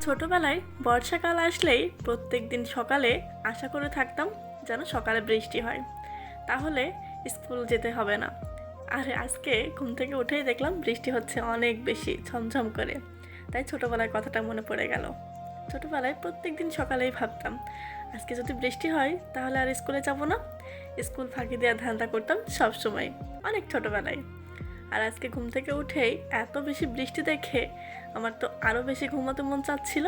ছোটবেলায় বর্ষাকাল আসলেই প্রত্যেক দিন সকালে আশা করে থাকতাম যেন সকালে বৃষ্টি হয়। তাহলে স্কুল যেতে হবে না। আর আজকে ঘুম থেকে উঠেই দেখলাম বৃষ্টি হচ্ছে অনেক বেশি, ঝমঝম করে। তাই ছোটবেলার কথাটা মনে পড়ে গেল। ছোটবেলায় প্রত্যেক দিন সকালেই ভাবতাম, আজকে যদি বৃষ্টি হয় তাহলে আর স্কুলে যাব না। স্কুল ফাঁকি দেওয়ার ধান্দা করতাম সব সময় অনেক ছোটবেলায়। আর আজকে ঘুম থেকে উঠেই এত বেশি বৃষ্টি দেখে আমার তো আরও বেশি ঘুমাতে মন চাচ্ছিল।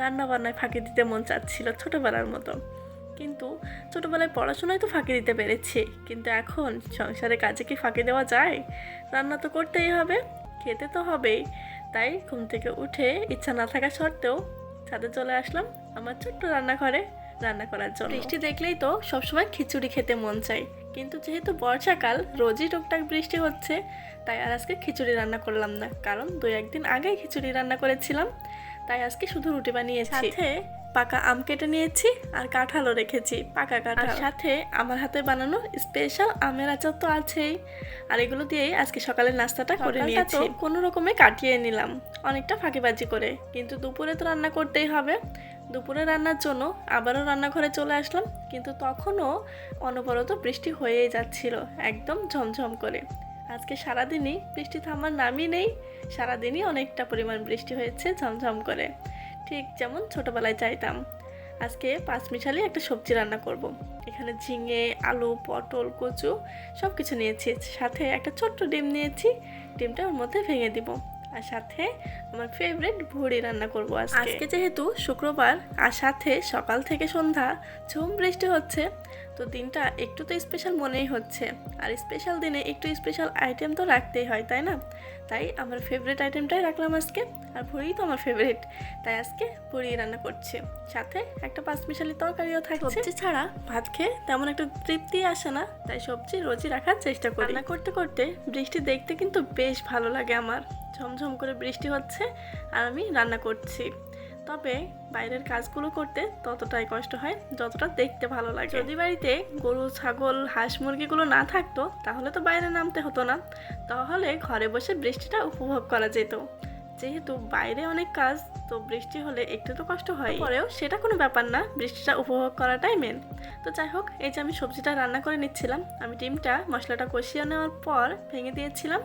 রান্না বান্নায় ফাঁকি দিতে মন চাচ্ছিল ছোটোবেলার মতো। কিন্তু ছোটোবেলায় পড়াশোনায় তো ফাঁকি দিতে পেরেছি। কিন্তু এখন সংসারে কাজে কি ফাঁকি দেওয়া যায়? রান্না তো করতেই হবে, খেতে তো হবেই। তাই ঘুম থেকে উঠে ইচ্ছা না থাকা সত্ত্বেও ছাদে চলে আসলাম আমার ছোট্ট রান্নাঘরে রান্না করার জন্য। বৃষ্টি দেখলেই তো সবসময় খিচুড়ি খেতে মন চাই কিন্তু যেহেতু বর্ষাকাল, রোজই টুকটাক বৃষ্টি হচ্ছে, তাই আর আজকে খিচুড়ি রান্না করলাম না। কারণ দু একদিন আগেই খিচুড়ি রান্না করেছিলাম, তাই আজকে শুধু রুটি বানিয়েছি। সাথে পাকা আম কেটে নিয়েছি আর কাঁঠালও রেখেছি পাকা কাঁঠাল। সাথে আমার হাতে বানানো স্পেশাল আমের আচার তো আছেই। আর এগুলো দিয়েই আজকে সকালের নাস্তাটা করে নিয়েছি। কোনো রকমে কাটিয়ে নিলাম অনেকটা ফাঁকিবাজি করে। কিন্তু দুপুরে তো রান্না করতেই হবে। দুপুরে রান্নার জন্য আবারও রান্নাঘরে চলে আসলাম কিন্তু তখনও অনবরত বৃষ্টি হয়েই যাচ্ছিল একদম ঝমঝম করে। আজকে সারাদিনই বৃষ্টি থামার নামই নেই সারাদিনই অনেকটা পরিমাণ বৃষ্টি হয়েছে ঝমঝম করে। ঠিক যেমন ছোটোবেলায় চাইতাম। আজকে পাঁচমিশালি একটা সবজি রান্না করব। এখানে ঝিঙে, আলু, পটল, কচু সব কিছু নিয়েছি। সাথে একটা ছোট্ট ডিম নিয়েছি। ডিমটা ওর মধ্যে ভেঙে দিব। আর সাথে আমার ফেভারিট ভুড়ি রান্না করব আজকে। যেহেতু শুক্রবার, আর সাথে সকাল থেকে সন্ধ্যা ঝুম বৃষ্টি হচ্ছে, তো দিনটা একটু তো স্পেশাল মনেই হচ্ছে। আর স্পেশাল দিনে একটু স্পেশাল আইটেম তো রাখতেই হয়, তাই না? তাই আমার ফেভারিট আইটেমটাই রাখলাম আজকে আর ভুড়ি তো আমার ফেভারিট তাই আজকে ভুড়ি রান্না করছি। সাথে একটা পাঁচমিশালি তরকারিও থাকছে। সবজি ছাড়া? ভাত খেয়ে তেমন একটা তৃপ্তি আসে না তাই সবজি রোজই রাখার চেষ্টা করি। রান্না করতে করতে বৃষ্টি দেখতে কিন্তু বেশ ভালো লাগে আমার। ঝমঝম করে বৃষ্টি হচ্ছে আর আমি রান্না করছি। তবে বাইরের কাজগুলো করতে ততটাই কষ্ট হয় যতটা দেখতে ভালো লাগে। যদি বাড়িতে গরু, ছাগল, হাঁস মুরগিগুলো না থাকতো, তাহলে তো বাইরে নামতে হতো না। তাহলে ঘরে বসে বৃষ্টিটা উপভোগ করা যেত। যেহেতু বাইরে অনেক কাজ, তো বৃষ্টি হলে একটু তো কষ্ট হয়। পরেও সেটা কোনো ব্যাপার না, বৃষ্টিটা উপভোগ করাটাই মেন তো যাই হোক, এই যে আমি সবজিটা রান্না করে নিচ্ছিলাম, আমি ডিমটা মশলাটা কষিয়ে নেওয়ার পর ভেঙে দিয়েছিলাম।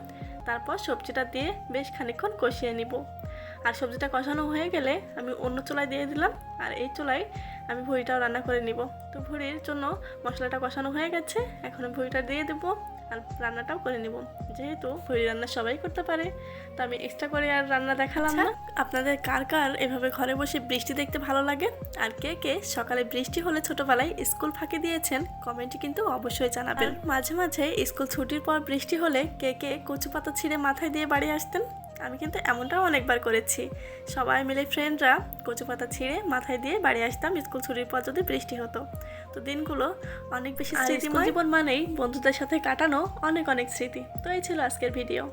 তারপর সবজিটা দিয়ে বেশ খানিকক্ষণ কষিয়ে নিব। আর সবজিটা কষানো হয়ে গেলে আমি অন্য চুলায় দিয়ে দিলাম। আর এই চুলায় আমি ভুঁড়িটাও রান্না করে নিব। তো ভুঁড়ির জন্য মশলাটা কষানো হয়ে গেছে। এখন ভুঁড়িটা দিয়ে দেবো আর রান্নাটাও করে নিব। যেহেতু ভুঁড়ি রান্না সবাই করতে পারে তো আমি এক্সট্রা করে আর রান্না দেখালাম না। আপনাদের কার কার এভাবে ঘরে বসে বৃষ্টি দেখতে ভালো লাগে? আর কে কে সকালে বৃষ্টি হলে ছোটোবেলায় স্কুল ফাঁকি দিয়েছেন কমেন্টে কিন্তু অবশ্যই জানাবেন। মাঝে মাঝে স্কুল ছুটির পর বৃষ্টি হলে কে কে কচু পাতা ছিঁড়ে মাথায় দিয়ে বাড়ি আসতেন? আমি কিন্তু এমনটাও অনেকবার করেছি। সবাই মিলে ফ্রেন্ডরা কচু পাতা ছিঁড়ে মাথায় দিয়ে বাড়ি আসতাম স্কুল ছুটির পর যদি বৃষ্টি হতো। তো দিনগুলো অনেক বেশি স্মৃতি জীবন মানেই বন্ধুদের সাথে কাটানো অনেক অনেক স্মৃতি। তো এই ছিল আজকের ভিডিও